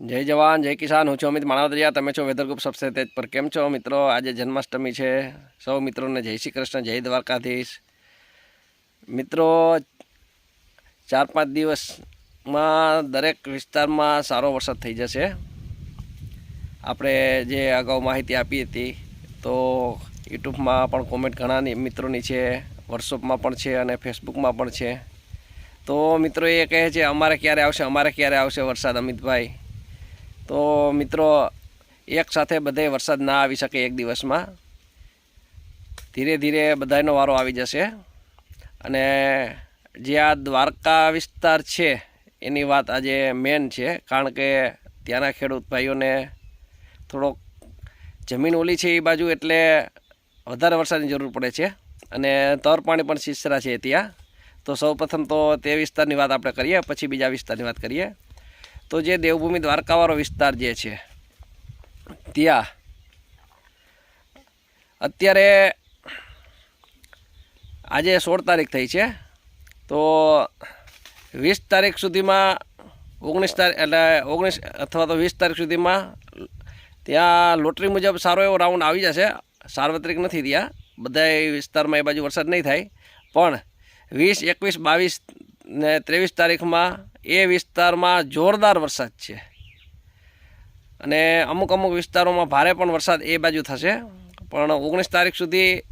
જય જવાન, જય કિસાન. હું છું અમિત માણાવદરિયા. તમે છો વેધર ગ્રુપ સબસે તેજ પર. કેમ છો મિત્રો? આજે જન્માષ્ટમી છે. સૌ મિત્રોને જય શ્રી કૃષ્ણ, જય દ્વારકાધીશ. મિત્રો, ચાર પાંચ દિવસમાં દરેક વિસ્તારમાં સારો વરસાદ થઈ જશે. આપણે જે અગાઉ માહિતી આપી હતી, તો યુટ્યુબમાં પણ કોમેન્ટ ઘણા મિત્રોની છે, વોટ્સઅપમાં પણ છે અને ફેસબુકમાં પણ છે. તો મિત્રો એ કહે છે, અમારે ક્યારે આવશે? અમારે ક્યારે આવશે વરસાદ, અમિતભાઈ? તો મિત્રો, એક સાથે બધે વરસાદ ના આવી શકે એક દિવસમાં. ધીરે ધીરે બધાનો વારો આવી જશે. અને જે આ દ્વારકા વિસ્તાર છે, એની વાત આજે મેન છે, કારણ કે ત્યાંના ખેડૂત ભાઈઓને થોડોક જમીન ઓલી છે એ બાજુ, એટલે વધારે વરસાદની જરૂર પડે છે. અને તર પાણી પણ સિસરા છે ત્યાં. તો સૌપ્રથમ તો તે વિસ્તારની વાત આપણે કરીએ, પછી બીજા વિસ્તારની વાત કરીએ. તો જે દેવભૂમિ દ્વારકાવાળો વિસ્તાર જે છે, ત્યાં અત્યારે આજે સોળ તારીખ થઈ છે, તો વીસ તારીખ સુધીમાં ઓગણીસ તારીખ એટલે ઓગણીસ અથવા તો વીસ તારીખ સુધીમાં ત્યાં લોટરી મુજબ સારો એવો રાઉન્ડ આવી જશે. સાર્વત્રિક નથી ત્યાં. બધા વિસ્તારમાં એ બાજુ વરસાદ નહીં થાય. પણ વીસ, એકવીસ, બાવીસ ને ત્રેવીસ તારીખમાં એ વિસ્તારમાં જોરદાર વરસાદ છે. અને અમુક અમુક વિસ્તારોમાં ભારે પણ વરસાદ એ બાજુ થશે. પણ ઓગણીસ તારીખ સુધી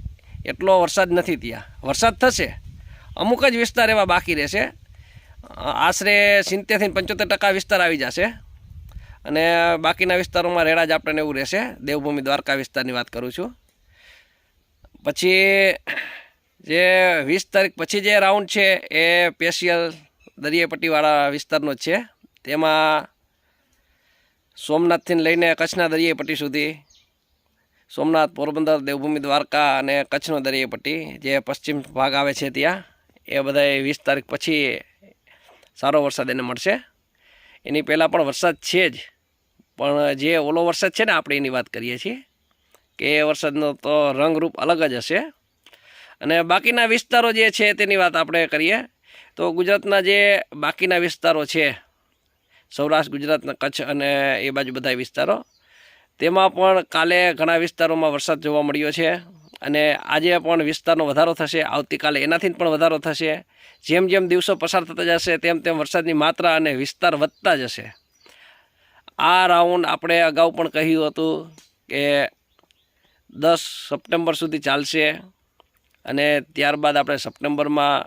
એટલો વરસાદ નથી ત્યાં વરસાદ થશે. અમુક જ વિસ્તાર એવા બાકી રહેશે. આશરે સિત્તેરથી પંચોતેર ટકા વિસ્તાર આવી જશે. અને બાકીના વિસ્તારોમાં રેડા જ આપણને એવું રહેશે. દેવભૂમિ દ્વારકા વિસ્તારની વાત કરું છું. પછી જે વીસ તારીખ પછી જે રાઉન્ડ છે એ સ્પેશિયલ દરિયાપટ્ટીવાળા વિસ્તારનો છે. તેમાં સોમનાથથી લઈને કચ્છના દરિયાઈપટ્ટી સુધી સોમનાથ, પોરબંદર, દેવભૂમિ, દ્વારકા અને કચ્છનો દરિયાઈપટ્ટી જે પશ્ચિમ ભાગ આવે છે ત્યાં, એ બધા વીસ તારીખ પછી સારો વરસાદ એને મળશે. એની પહેલાં પણ વરસાદ છે જ, પણ જે ઓલો વરસાદ છે ને આપણે એની વાત કરીએ છીએ, કે એ વરસાદનો તો રંગરૂપ અલગ જ હશે. અને બાકીના વિસ્તારો જે છે તેની વાત આપણે કરીએ તો ગુજરાતના જે બાકીના વિસ્તારો છે, સૌરાષ્ટ્ર ગુજરાતના કચ્છ અને એ બાજુ બધા વિસ્તારો, તેમાં પણ કાલે ઘણા વિસ્તારોમાં વરસાદ જોવા મળ્યો છે અને આજે પણ વિસ્તારનો વધારો થશે, આવતીકાલે એનાથી પણ વધારો થશે. જેમ જેમ દિવસો પસાર થતા જશે, તેમ તેમ વરસાદની માત્રા અને વિસ્તાર વધતા જશે. આ રાઉન્ડ આપણે અગાઉ પણ કહ્યું હતું કે દસ સપ્ટેમ્બર સુધી ચાલશે અને ત્યારબાદ આપણે સપ્ટેમ્બરમાં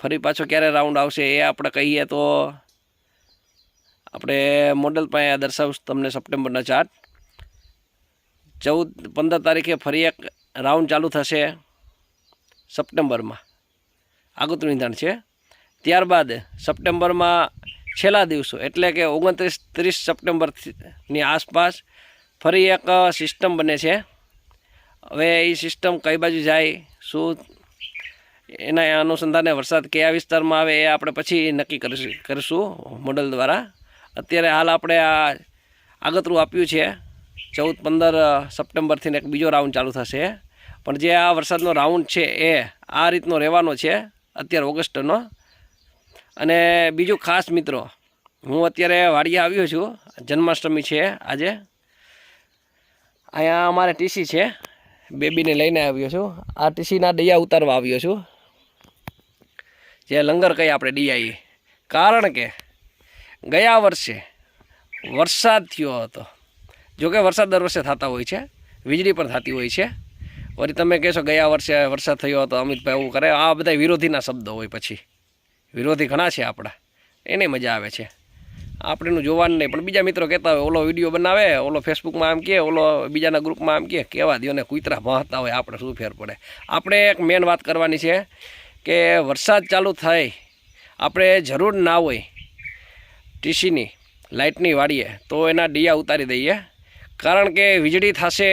ફરી પાછો ક્યારે રાઉન્ડ આવશે એ આપણે કહીએ તો આપણે મોડલ પાસે દર્શાવું તમને સપ્ટેમ્બરના ચાર્ટ ચૌદ, પંદર તારીખે ફરી એક રાઉન્ડ ચાલુ થશે સપ્ટેમ્બરમાં. આગોતરું નિધાન છે. ત્યારબાદ સપ્ટેમ્બરમાં છેલ્લા દિવસો, એટલે કે ઓગણત્રીસ, ત્રીસ સપ્ટેમ્બરની આસપાસ ફરી એક સિસ્ટમ બને છે. હવે એ સિસ્ટમ કઈ બાજુ જાય, શું એના અનુસંધાને વરસાદ કયા વિસ્તારમાં આવે એ આપણે પછી નક્કી કરીશું કરીશું મોડલ દ્વારા. અત્યારે હાલ આપણે આ આગતરું આપ્યું છે, ચૌદ પંદર સપ્ટેમ્બરથી એક બીજો રાઉન્ડ ચાલુ થશે. પણ જે આ વરસાદનો રાઉન્ડ છે એ આ રીતનો રહેવાનો છે અત્યારે ઓગસ્ટનો. અને બીજું ખાસ મિત્રો, હું અત્યારે વાડિયા આવ્યો છું, જન્માષ્ટમી છે આજે. અહીંયા અમારે ટીસી છે, બેબીને લઈને આવ્યો છું. આ ટીસીના ડિયા ઉતારવા આવ્યો છું. જે લંગર કહીએ આપણે ડીઆઈ કારણ કે ગયા વર્ષે વરસાદ થયો હતો. જોકે વરસાદ દર વર્ષે થતા હોય છે, વીજળી પણ થતી હોય છે. વળી તમે કહેશો ગયા વર્ષે વરસાદ થયો હતો, અમિતભાઈ એવું કરે, આ બધા વિરોધીના શબ્દો હોય પછી. વિરોધી ઘણા છે આપણા. એને મજા આવે છે. આપણેનું જોવાનું નહીં, પણ બીજા મિત્રો કહેતા હોય, ઓલો વીડિયો બનાવે, ઓલો ફેસબુકમાં આમ કહે ઓલો બીજાના ગ્રુપમાં આમ કહે કહેવા દો ને કૂતરા ભાંતા હોય, આપણે શું ફેર પડે. આપણે એક મેન વાત કરવાની છે કે વરસાદ ચાલુ થાય, આપણે જરૂર ના હોય, ટીસીની લાઇટની વાળીએ તો એના ડિયા ઉતારી દઈએ. કારણ કે વીજળી થશે,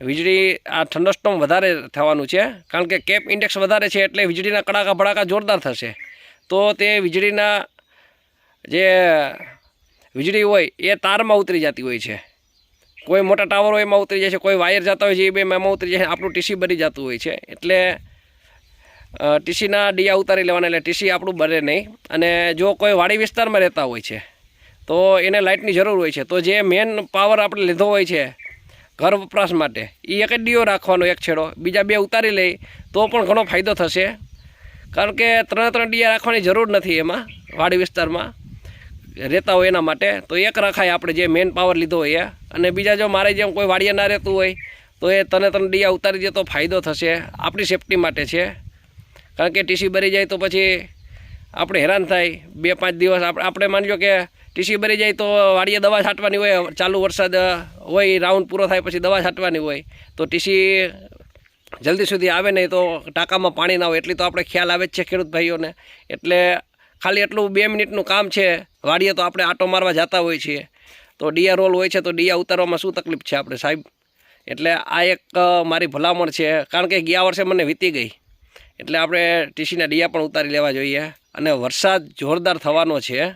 વીજળી આ થંડરસ્ટોમ વધારે થવાનું છે. કારણ કે કેપ ઇન્ડેક્સ વધારે છે એટલે વીજળીના કડાકા ભડાકા જોરદાર થશે. તો તે વીજળીના જે વીજળી હોય એ તારમાં ઉતરી જતી હોય છે. કોઈ મોટા ટાવરો એમાં ઉતરી જાય છે, કોઈ વાયર જતા હોય છે, એ બે એમાં ઉતરી જાય છે, આપણું ટીસી ભરી જતું હોય છે. એટલે ટીસીના ડિયા ઉતારી લેવાના એટલે ટીસી આપણું બને નહીં. અને જો કોઈ વાડી વિસ્તારમાં રહેતા હોય છે, તો એને લાઇટની જરૂર હોય છે. તો જે મેન પાવર આપણે લીધો હોય છે, ઘર વપરાશ માટે એ એક ડીઓ રાખવાનો એક છેડો. બીજા બે ઉતારી લઈ, તો પણ ઘણો ફાયદો થશે. કારણ કે ત્રણ ત્રણ ડીયા રાખવાની જરૂર નથી એમાં, વાડી વિસ્તારમાં રહેતા હોય એના માટે. તો એક રખાય આપણે જે મેન પાવર લીધો હોય અને બીજા જો મારે જેમ કોઈ વાડીએ ના રહેતું હોય, તો એ તને ત્રણ ડીયા ઉતારી દે તો ફાયદો થશે. આપણી સેફટી માટે છે. કારણ કે ટીસી ભરી જાય તો પછી આપણે હેરાન થાય. બે પાંચ દિવસ આપણે માનજો કે ટીસી ભરી જાય તો વાડીએ દવા છાંટવાની હોય, ચાલુ વરસાદ હોય, રાઉન્ડ પૂરો થાય પછી દવા છાંટવાની હોય. તો ટીસી જલ્દી સુધી આવે નહીં તો ટાંકામાં પાણી ના હોય. એટલી તો આપણે ખ્યાલ આવે જ છે ખેડૂત ભાઈઓને. એટલે ખાલી એટલું બે મિનિટનું કામ છે. વાડીએ તો આપણે આટો મારવા જતા હોઈએ છીએ. તો ડીયા રોલ હોય છે તો ડીયા ઉતારવામાં શું તકલીફ છે આપણે સાહેબ? એટલે આ એક મારી ભલામણ છે. કારણ કે ગયા વર્ષે મને વીતી ગઈ. એટલે આપણે ટીસીના ડિયા પણ ઉતારી લેવા જોઈએ. અને વરસાદ જોરદાર થવાનો છે.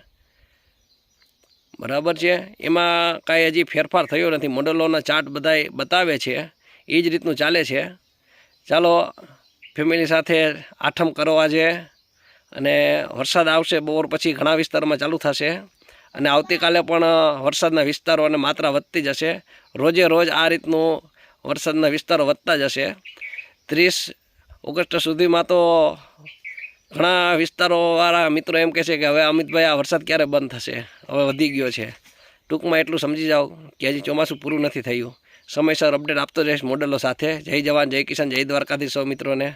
બરાબર છે? એમાં કાંઈ હજી ફેરફાર થયો નથી. મોડલોના ચાર્ટ બધાય બતાવે છે. એ જ રીતનું ચાલે છે. ચાલો, ફેમિલી સાથે આઠમ કરવા છે અને વરસાદ આવશે બપોર પછી ઘણા વિસ્તારોમાં ચાલુ થશે. અને આવતીકાલે પણ વરસાદના વિસ્તારો અને માત્રા વધતી જશે. રોજે રોજ આ રીતનું વરસાદના વિસ્તારો વધતા જશે. ત્રીસ ઓગસ્ટ સુધીમાં તો ઘણા વિસ્તારોવાળા મિત્રો એમ કહે છે કે હવે અમિતભાઈ, આ વરસાદ ક્યારે બંધ થશે? હવે વધી ગયો છે. ટૂંકમાં એટલું સમજી જાઓ કે હજી ચોમાસું પૂરું નથી થયું. સમયસર અપડેટ આપતો રહીશ મોડલો સાથે. જય જવાન, જય કિસાન, જય દ્વારકાથી સૌ મિત્રોને.